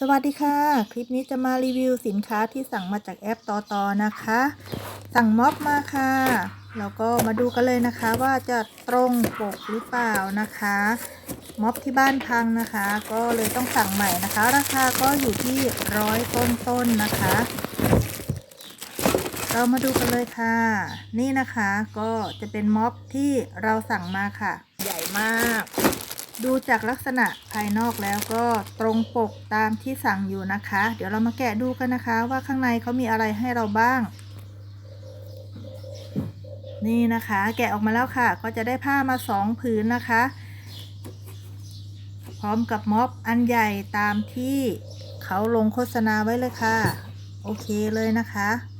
สวัสดีค่ะ คลิปนี้จะมารีวิวสินค้าที่สั่งมาจากแอปตอตอนะคะ สั่งม็อบมาค่ะ แล้วก็มาดูกันเลยนะคะว่าจะตรงปกหรือเปล่านะคะม็อบที่บ้านพังนะคะ ก็เลยต้องสั่งใหม่นะคะ ราคาก็อยู่ที่ร้อยต้นๆนนะคะ เรามาดูกันเลยค่ะ นี่นะคะก็จะเป็นม็อบที่เราสั่งมาค่ะ ใหญ่มาก ดูจากลักษณะภายนอกแล้วก็ตรงปกตามที่สั่งอยู่นะคะ เดี๋ยวเรามาแกะดูกันนะคะว่าข้างในเขามีอะไรให้เราบ้าง นี่นะคะ แกะออกมาแล้วค่ะ ก็จะได้ผ้ามาสองผืนนะคะ พร้อมกับม็อบอันใหญ่ตามที่เขาลงโฆษณาไว้เลยค่ะ โอเคเลยนะคะ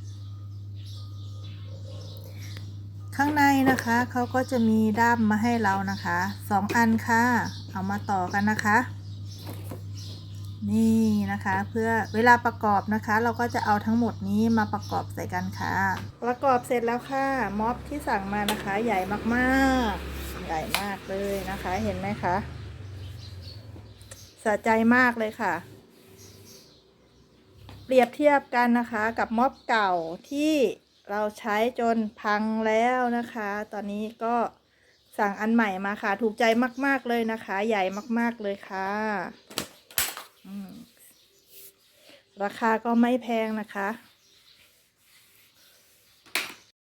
ข้างในนะคะเขาก็จะมีด้ามมาให้เรานะคะสองอันค่ะ เอามาต่อกันนะคะ นี่นะคะ เพื่อเวลาประกอบนะคะ เราก็จะเอาทั้งหมดนี้มาประกอบใส่กันค่ะ ประกอบเสร็จแล้วค่ะม็อบที่สั่งมานะคะ ใหญ่มากๆ ใหญ่มากเลยนะคะ เห็นไหมคะสะใจมากเลยค่ะ เปรียบเทียบกันนะคะกับม็อบเก่าที่ เราใช้จนพังแล้วนะคะ ตอนนี้ก็สั่งอันใหม่มาค่ะ ถูกใจมาก ๆ เลยนะคะ ใหญ่มาก ๆ เลยค่ะราคาก็ไม่แพงนะคะ